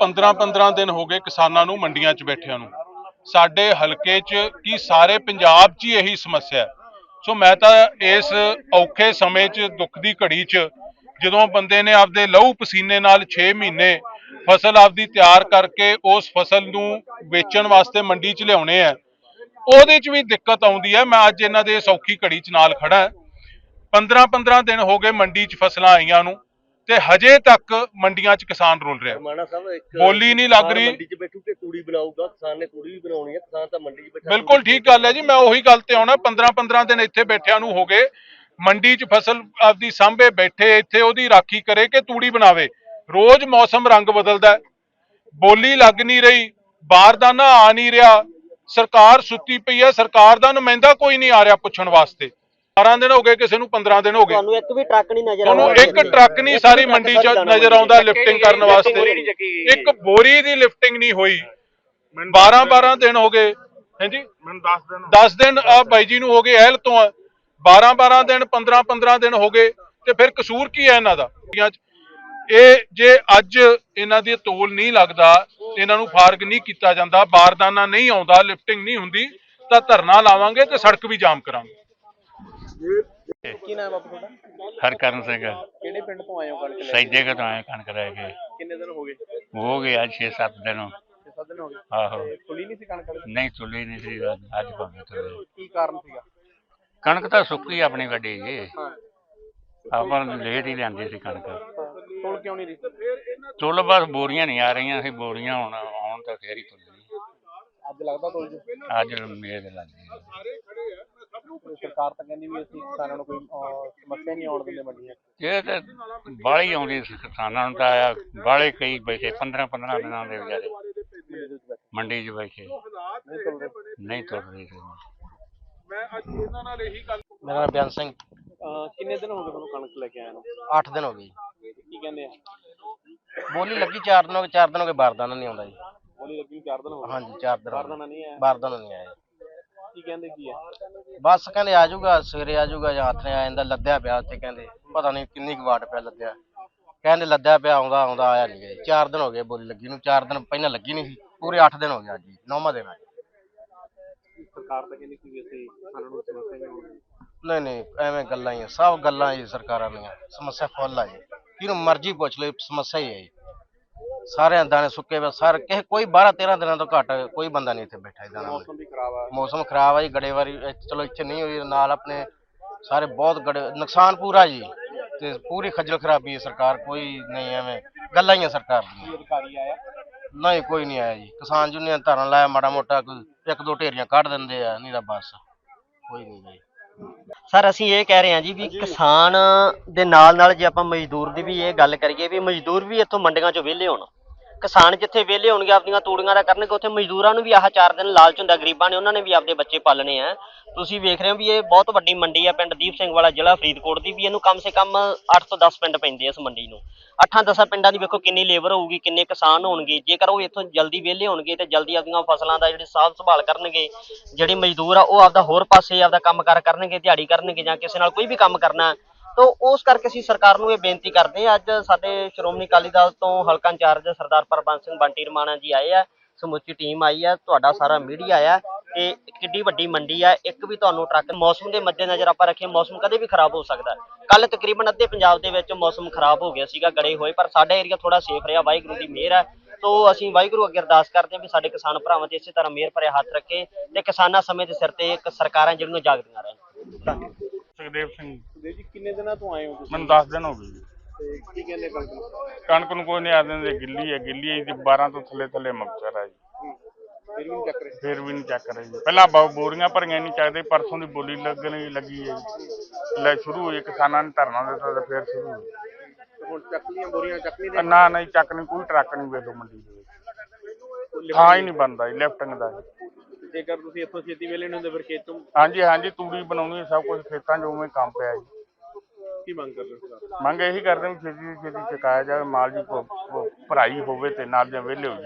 15-15 ਦਿਨ ਹੋ ਗਏ ਕਿਸਾਨਾਂ ਨੂੰ ਮੰਡੀਆਂ 'ਚ ਬੈਠਿਆਂ ਨੂੰ। ਸਾਡੇ ਹਲਕੇ 'ਚ ਕੀ ਸਾਰੇ ਪੰਜਾਬ 'ਚ ਹੀ ਇਹੀ ਸਮੱਸਿਆ ਹੈ। ਸੋ ਮੈਂ ਤਾਂ ਇਸ ਔਖੇ ਸਮੇਂ 'ਚ, ਦੁੱਖ ਦੀ ਘੜੀ 'ਚ, ਜਦੋਂ ਬੰਦੇ ਨੇ ਆਪਦੇ ਲਹੂ ਪਸੀਨੇ ਨਾਲ 6 ਮਹੀਨੇ ਫਸਲ ਆਪਦੀ ਤਿਆਰ ਕਰਕੇ ਉਸ ਫਸਲ ਨੂੰ ਵੇਚਣ ਵਾਸਤੇ ਮੰਡੀ 'ਚ ਲਿਆਉਣੇ ਆ, ਉਹਦੇ 'ਚ ਵੀ ਦਿੱਕਤ ਆਉਂਦੀ ਹੈ। ਮੈਂ ਅੱਜ ਇਹਨਾਂ ਦੇ ਇਸ ਔਖੀ ਘੜੀ 'ਚ ਨਾਲ ਖੜਾ 15-15 ਦਿਨ ਹੋ ਗਏ ਮੰਡੀ 'ਚ ਫਸਲਾਂ ਆਈਆਂ ਨੂੰ। ਤੇ ਹਜੇ ਤੱਕ ਮੰਡੀਆਂ 'ਚ ਕਿਸਾਨ ਰੁਲ ਰਿਹਾ ਮਾਣਾ ਸਾਹਿਬ ਇੱਕ ਬੋਲੀ ਨਹੀਂ ਲੱਗ ਕਿਸਾਨ ਰਹੀ। ਮੰਡੀ 'ਚ ਬੈਠੂ ਤੇ ਤੂੜੀ ਬਣਾਊਗਾ ਕਿਸਾਨ ਨੇ ਤੂੜੀ ਵੀ ਬਣਾਉਣੀ ਹੈ ਕਿਸਾਨ ਤਾਂ ਮੰਡੀ 'ਚ ਬੈਠਾ ਬਿਲਕੁਲ ਠੀਕ ਗੱਲ ਹੈ ਜੀ ਮੈਂ ਉਹੀ ਗੱਲ ਤੇ ਆਉਣਾ 15-15 ਦਿਨ ਇੱਥੇ ਬੈਠਿਆਂ ਨੂੰ ਹੋ ਗਏ ਮੰਡੀ 'ਚ ਫਸਲ ਆਪਦੀ ਸਾਂਭੇ ਬੈਠੇ ਇੱਥੇ ਉਹਦੀ ਰਾਖੀ ਕਰੇ ਕਿ ਤੂੜੀ ਬਣਾਵੇ ਰੋਜ਼ ਮੌਸਮ ਰੰਗ ਬਦਲਦਾ ਹੈ। ਬੋਲੀ ਲੱਗ ਨਹੀਂ ਰਹੀ ਬਾਰਦਾਨਾ ਆ ਨਹੀਂ ਰਿਹਾ ਸਰਕਾਰ ਸੁੱਤੀ ਪਈ ਹੈ ਸਰਕਾਰ ਦਾ ਨੁਮਾਇੰਦਾ ਕੋਈ ਨਹੀਂ ਆ ਰਿਹਾ ਪੁੱਛਣ ਵਾਸਤੇ 12 ਦਿਨ ਹੋ ਗਏ ਕਿਸੇ ਨੂੰ 15 ਦਿਨ ਹੋ ਗਏ। ਤੁਹਾਨੂੰ ਇੱਕ ਵੀ ਟਰੱਕ ਨਹੀਂ ਨਜ਼ਰ ਤੁਹਾਨੂੰ ਆਉਂਦਾ। ਇੱਕ ਟਰੱਕ ਨਹੀਂ ਸਾਰੀ ਮੰਡੀ 'ਚ ਨਜ਼ਰ ਆਉਂਦਾ ਲਿਫਟਿੰਗ ਕਰਨ ਵਾਸਤੇ। ਇੱਕ ਬੋਰੀ ਦੀ ਲਿਫਟਿੰਗ ਨਹੀਂ ਹੋਈ। 12 12 ਦਿਨ ਹੋ ਗਏ। ਹਾਂਜੀ? ਮੈਨੂੰ 10 ਦਿਨ 10 ਦਿਨ ਆ ਬਾਈ ਜੀ ਨੂੰ ਹੋ ਗਏ ਅਹਿਲ ਤੋਂ। 12 12 ਦਿਨ 15 15 ਦਿਨ ਹੋ ਗਏ। ਤੇ ਫਿਰ ਕਸੂਰ ਕੀ ਹੈ ਇਹਨਾਂ ਦਾ? ਇਹ ਜੇ ਅੱਜ ਇਹਨਾਂ ਦੀ ਤੋਲ ਨਹੀਂ ਲੱਗਦਾ ਇਹਨਾਂ ਨੂੰ ਫਾਰਗ ਨਹੀਂ ਕੀਤਾ ਜਾਂਦਾ ਬਾਰਦਾਨਾ ਨਹੀਂ ਆਉਂਦਾ ਲਿਫਟਿੰਗ ਨਹੀਂ ਹੁੰਦੀ ਤਾਂ ਧਰਨਾ ਲਾਵਾਂਗੇ ਤੇ ਸੜਕ ਵੀ ਜਾਮ ਕਰਾਂਗੇ। ਕੀ ਨਾਮ ਬਾਪੂ ਤੁਹਾਡਾ? ਹਰਕਰਨ ਸਿੰਘ। ਕਿਹੜੇ ਪਿੰਡ ਤੋਂ ਆਏ ਹੋ ਕਣਕ ਲੈ ਸੈਦੇ ਕਦੋਂ ਆਏ ਕਣਕ ਲੈ ਕੇ। ਕਿੰਨੇ ਦਿਨ ਹੋ ਗਏ? ਹੋ ਗਏ ਅੱਜ 6-7 ਦਿਨ। 6 ਦਿਨ ਹੋ ਗਏ। ਆਹੋ। ਖੁੱਲੀ ਨਹੀਂ ਸੀ ਕਣਕ ਹਲੇ? ਨਹੀਂ ਤੁਲੀ ਨਹੀਂ ਸੀ। ਅੱਜ- ਭਾਵੇਂ ਤੁਲੀ। ਕੀ ਕਾਰਨ ਸੀਗਾ? ਕਣਕ ਤਾਂ ਸੁੱਕੀ ਆਪਣੀ ਵੱਡੀ ਜੀ ਹਾਂ। ਆਪਾਂ ਲੇਟ ਹੀ ਲਿਆਂਦੀ ਸੀ ਕਣਕ। ਤੋਲ ਕਿਉਂ ਨਹੀਂ ਰਹੀ? ਤੁਲ ਬਸ ਬੋਰੀਆਂ ਨਹੀਂ ਆ ਰਹੀਆਂ ਸੀ। ਬੋਰੀਆਂ ਹੁਣ ਆਉਣ ਤਾਂ ਫੇਰ ਹੀ ਤੁੱਲਣੀ ਅੱਜ ਲੱਗਦਾ ਤੋਲ ਜੀ। ਅੱਜ ਮੇਦ ਲੱਗੀ ਸਰਕਾਰ ਤਾਂ ਕਹਿੰਦੀ ਵੀ ਅਸੀਂ ਕਿਸਾਨਾਂ ਨੂੰ ਕੋਈ ਅਹ, ਸਮੱਸਿਆ ਨਹੀਂ ਆਉਣ ਦਿੰਦੇ ਮੰਡੀਆਂ 'ਚ। ਇਹ ਤਾਂ ਬਾਹਲੀ ਆਉਂਦੀ ਸੀ ਕਿਸਾਨਾਂ ਨੂੰ ਤਾਂ ਆਇਆ ਬਾਹਲੇ ਕਈ ਬੈਠੇ 15-15 ਦਿਨਾਂ ਦੇ ਵਿਚਾਰੇ ਮੰਡੀ ਦੇ ਵਿੱਚ ਬੈਠੇ ਮੰਡੀ 'ਚ ਬੈਠੇ। ਨਹੀਂ ਤੁਲ ਰਹੇ ਨਹੀਂ ਤੁਰ ਰਹੇ ਸੀ। ਮੈਂ ਅੱਜ ਇਹਨਾਂ ਨਾਲ ਇਹੀ ਗੱਲ ਮੇਰਾ ਨਾਮ ਬਿਆਨ ਸਿੰਘ। ਅਹ, ਕਿੰਨੇ ਦਿਨ ਹੋ ਗਏ ਤੁਹਾਨੂੰ ਕਣਕ ਲੈ ਕੇ ਆਏ ਨੂੰ? 8 ਦਿਨ ਹੋ ਗਏ ਜੀ। ਕੀ ਕਹਿੰਦੇ ਆ? ਬੋਲੀ ਲੱਗੀ 4 ਦਿਨ ਹੋ ਗਏ 4 ਦਿਨ ਹੋ ਗਏ ਬਾਰਦਾਨਾ ਨਹੀਂ ਆਉਂਦਾ ਜੀ। ਬੋਲੀ ਲੱਗੀ ਨੂੰ ਚਾਰ ਦਿਨ ਹੋ ਗਏ। ਹਾਂਜੀ 4 ਦਿਨ ਬਾਰਦਾਨਾ ਨਹੀਂ ਆਇਆ? ਬਾਰਦਾਨਾ ਨਹੀਂ ਆਇਆ। ਕੀ ਕਹਿੰਦੇ ਕੀ ਆ ਬਸ ਕਹਿੰਦੇ ਆ ਜਾਊਗਾ ਸਵੇਰੇ ਆ ਜਾਊਗਾ ਜਾਂ ਹੱਥ ਨੇ ਆ ਜਾਂਦਾ ਲੱਦਿਆ ਪਿਆ ਉੱਥੇ ਕਹਿੰਦੇ ਪਤਾ ਨਹੀਂ ਕਿੰਨੀ ਕੁ ਵਾਟ ਪਿਆ ਲੱਦਿਆ। ਕਹਿੰਦੇ ਲੱਦਿਆ ਪਿਆ ਆਉਂਦਾ ਆਉਂਦਾ ਆਇਆ ਨਹੀਂ ਗਿਆ। 4 ਦਿਨ ਹੋ ਗਏ ਬੋਲੀ ਲੱਗੀ ਨੂੰ 4 ਦਿਨ ਪਹਿਲਾਂ ਲੱਗੀ ਨਹੀਂ ਸੀ ਪੂਰੇ 8 ਦਿਨ ਹੋ ਗਏ ਅੱਜ ਜੀ ਨੌਵਾਂ ਦਿਨ ਆ ਜੀ। ਸਰਕਾਰ ਤਾਂ ਕਹਿੰਦੀ ਸੀ ਵੀ ਅਸੀਂ ਕਿਸਾਨਾਂ ਨੂੰ ਸਮੱਸਿਆ ਨਹੀਂ ਨਹੀਂ ਐਵੇਂ ਗੱਲਾਂ ਹੀ ਆ, ਸਭ ਗੱਲਾਂ ਹੀ ਸਰਕਾਰਾਂ ਦੀਆਂ ਸਮੱਸਿਆ ਫੁੱਲ ਆ ਜੀ। ਕਿਹਨੂੰ ਮਰਜ਼ੀ ਪੁੱਛ ਲਓ ਸਮੱਸਿਆ ਹੀ ਹੈ ਜੀ। ਸਾਰਿਆਂ ਦਾਣੇ ਸੁੱਕੇ ਵੇ ਸਾਰੇ ਕਿਸੇ ਕੋਈ 12 13 ਦਿਨਾਂ ਤੋਂ ਘੱਟ ਕੋਈ ਬੰਦਾ ਨਹੀਂ ਇੱਥੇ ਬੈਠਾ ਇਹਦਾ ਮੌਸਮ ਵੀ ਖਰਾਬ ਆ। ਮੌਸਮ ਖਰਾਬ ਆ ਜੀ ਗੜੇਵਾਰੀ ਇੱਥੇ- ਚਲੋ ਇੱਥੇ ਨਹੀਂ ਹੋਈ ਨਾਲ ਆਪਣੇ ਸਾਰੇ ਬਹੁਤ ਗੜੇ ਨੁਕਸਾਨ ਪੂਰਾ ਜੀ। ਤੇ ਪੂਰੀ ਖੱਜਲ ਖਰਾਬੀ ਹੈ ਸਰਕਾਰ ਕੋਈ ਨਹੀਂ ਐਵੇਂ ਗੱਲਾਂ ਹੀ ਆ ਸਰਕਾਰ ਦੀਆਂ। ਅਧਿਕਾਰੀ ਆਇਆ? ਨਹੀਂ ਕੋਈ ਨਹੀਂ ਆਇਆ ਜੀ। ਕਿਸਾਨ ਯੂਨੀਅਨ ਧਰਨ ਲਾਇਆ ਮਾੜਾ ਮੋਟਾ ਕੋਈ ਇੱਕ ਦੋ ਢੇਰੀਆਂ ਕੱਢ ਦਿੰਦੇ ਆ ਨਹੀਂ ਤਾਂ ਬਸ ਕੋਈ ਨਹੀਂ ਜੀ। ਸਰ ਅਸੀਂ ਇਹ ਕਹਿ ਰਹੇ ਹਾਂ ਜੀ ਵੀ ਕਿਸਾਨ ਦੇ ਨਾਲ ਨਾਲ ਜੇ ਆਪਾਂ ਮਜ਼ਦੂਰ ਦੀ ਵੀ ਇਹ ਗੱਲ ਕਰੀਏ ਵੀ ਮਜ਼ਦੂਰ ਵੀ ਇੱਥੋਂ ਮੰਡੀਆਂ 'ਚੋਂ ਵਿਹਲੇ ਹੋਣ। ਕਿਸਾਨ ਜਿੱਥੇ ਵਿਹਲੇ ਹੋਣਗੇ, ਆਪਣੀਆਂ ਤੂੜੀਆਂ ਦਾ ਕਰਨਗੇ, ਉੱਥੇ ਮਜ਼ਦੂਰਾਂ ਨੂੰ ਵੀ ਆਹ ਚਾਰ ਦਿਨ ਲਾਲਚ ਹੁੰਦਾ, ਗਰੀਬਾਂ ਨੇ ਉਹਨਾਂ ਨੇ ਵੀ ਆਪਦੇ ਬੱਚੇ ਪਾਲਣੇ ਆ। ਤੁਸੀਂ ਵੇਖ ਰਹੇ ਹੋ ਵੀ ਇਹ ਬਹੁਤ ਵੱਡੀ ਮੰਡੀ ਆ, ਪਿੰਡ ਦੀਪ ਸਿੰਘ ਵਾਲਾ ਜ਼ਿਲ੍ਹਾ ਫਰੀਦਕੋਟ ਦੀ ਵੀ ਇਹਨੂੰ ਕਮ ਸੇ ਕਮ 8 ਤੋਂ 10 ਪਿੰਡ ਪੈਂਦੇ ਆ ਇਸ ਮੰਡੀ ਨੂੰ। 8-10 ਪਿੰਡਾਂ ਦੀ ਵੇਖੋ ਕਿੰਨੀ ਲੇਬਰ ਹੋਊਗੀ, ਕਿੰਨੇ ਕਿਸਾਨ ਹੋਣਗੇ। ਜੇਕਰ ਉਹ ਇੱਥੋਂ ਜਲਦੀ ਵਿਹਲੇ ਹੋਣਗੇ ਤੇ ਜਲਦੀ ਆਪਦੀਆਂ ਫਸਲਾਂ ਦਾ ਜਿਹੜੀ ਸਾਂਭ ਸੰਭਾਲ ਕਰਨਗੇ, ਜਿਹੜੇ ਮਜ਼ਦੂਰ ਆ, ਉਹ ਆਪਦਾ ਹੋਰ ਪਾਸੇ ਆਪਦਾ ਕੰਮ ਕਾਰ ਕਰਨਗੇ, ਦਿਹਾੜੀ ਕਰਨਗੇ ਜਾਂ ਕਿਸੇ ਨਾਲ ਕੋਈ ਵੀ ਕੰਮ ਕਰਨਾ ਤਾਂ ਉਸ ਕਰਕੇ ਅਸੀਂ ਸਰਕਾਰ ਨੂੰ ਇਹ ਬੇਨਤੀ ਕਰਦੇ ਹਾਂ, ਅੱਜ ਸਾਡੇ ਸ਼੍ਰੋਮਣੀ ਅਕਾਲੀ ਦਲ ਤੋਂ ਹਲਕਾ ਇੰਚਾਰਜ ਸਰਦਾਰ ਪਰਬੰਸ ਸਿੰਘ ਬੰਟੀ ਰਮਾਣਾ ਜੀ ਆਏ ਆ, ਸਮੁੱਚੀ ਟੀਮ ਆਈ ਆ, ਤੁਹਾਡਾ ਸਾਰਾ ਮੀਡੀਆ ਆ ਤੇ ਕਿੱਡੀ ਵੱਡੀ ਮੰਡੀ ਆ, ਇੱਕ ਵੀ ਤੁਹਾਨੂੰ ਟਰੱਕ ਮੌਸਮ ਦੇ ਮੱਦੇਨਜ਼ਰ ਆਪਾਂ ਰੱਖੀਏ ਮੌਸਮ ਕਦੇ ਵੀ ਖਰਾਬ ਹੋ ਸਕਦਾ। ਕੱਲ ਤਕਰੀਬਨ ਅੱਧੇ ਪੰਜਾਬ ਦੇ ਵਿੱਚ ਮੌਸਮ ਖਰਾਬ ਹੋ ਗਿਆ ਸੀਗਾ, ਗੜੇ ਹੋਏ, ਪਰ ਸਾਡਾ ਏਰੀਆ ਥੋੜਾ ਸੇਫ ਰਿਹਾ, ਵਾਹਿਗੁਰੂ ਦੀ ਮਿਹਰ ਹੈ ਸੋ ਅਸੀਂ ਵਾਹਿਗੁਰੂ ਅੱਗੇ ਅਰਦਾਸ ਕਰਦੇ ਹਾਂ ਵੀ ਸਾਡੇ ਕਿਸਾਨ ਭਰਾਵਾਂ ਤੇ ਇਸੇ ਤਰ੍ਹਾਂ ਮਿਹਰ ਭਰਿਆ ਹੱਥ ਰੱਖੇ, ਤੇ ਕਿਸਾਨਾਂ ਸਮੇਂ ਦੇ ਸਿਰ ਤੇ ਸਰਕਾਰਾਂ ਜਿਹੜੀਆਂ ਜਾਗਦੀਆਂ ਰਹਿਣ। ਧੰਨਵਾਦ। ਸੁਖਦੇਵ ਸਿੰਘ ਜੀ। ਕਿੰਨੇ ਦਿਨਾਂ ਤੋਂ ਆਏ ਹੋ ਤੁਸੀਂ? ਮੈਨੂੰ 10 ਦਿਨ ਹੋ ਗਏ ਜੀ। ਤੇ ਕੀ ਕਹਿੰਦੇ ਕਣਕ ਨੂੰ? ਕਣਕ ਨੂੰ ਕੋਈ ਨਹੀਂ ਆ ਦਿੰਦੇ ਗਿੱਲੀ ਹੈ ਗਿੱਲੀ ਹੈ ਜੀ 12 ਤੋਂ ਥੱਲੇ ਥੱਲੇ ਮਕਸਰ ਹੈ ਜੀ। ਫਿਰ ਵੀ ਨਹੀਂ ਚੱਕ ਰਹੇ? ਫੇਰ ਵੀ ਨਹੀਂ ਚੱਕ ਰਹੇ ਜੀ। ਪਹਿਲਾਂ ਬ- ਬੋਰੀਆਂ ਭਰੀਆਂ ਨਹੀਂ ਚੱਕਦੇ ਪਰਸੋਂ ਦੀ ਬੋਲੀ ਲੱਗਣੀ ਲੱਗੀ ਹੈ ਜੀ। ਲੈ ਸ਼ੁਰੂ ਹੋਈ ਕਿਸਾਨਾਂ ਨੇ ਧਰਨਾ ਦਿੱਤਾ ਤੇ ਫੇਰ ਸ਼ੁਰੂ ਹੋਈ। ਹੁਣ ਚੱਕ ਲੀਆਂ ਬੋਰੀਆਂ ਚੱਕ ਨਹੀਂ ਨਾ ਨਹੀਂ ਚੱਕ ਨਹੀਂ ਕੋਈ ਟਰੱਕ ਨਹੀਂ ਵੇਖੋ ਮੰਡੀ ਦੇ ਵਿੱਚ। ਥਾਂ ਹੀ ਨਹੀਂ? ਬਣਦਾ ਜੀ ਲੈਫਟਿੰਗ ਦਾ ਜੇਕਰ ਤੁਸੀਂ ਇੱਥੋਂ ਛੇਤੀ ਵੇਲੇ ਨੂੰ ਹੁੰਦੇ ਫਿਰ ਖੇਤ ਤੋਂ ਹਾਂਜੀ ਹਾਂਜੀ ਤੂੜੀ ਬਣਾਉਣੀ ਸਭ ਕੁਝ ਖੇਤਾਂ 'ਚ ਉਵੇਂ ਕੰਮ ਪਿਆ ਜੀ ਕੀ ਮੰਗ ਕਰਦੇ ਹੋ ਸਰਕਾਰ? ਮੰਗ ਇਹੀ ਕਰਦੇ ਵੀ ਛੇਤੀ ਤੋਂ ਛੇਤੀ ਚੁਕਾਇਆ ਜਾਵੇ ਮਾਲ ਜੀ ਭਰਾਈ ਹੋਵੇ ਤੇ ਨਾਲ ਜਾਂ ਵਿਹਲੇ ਹੋ ਜਾਣ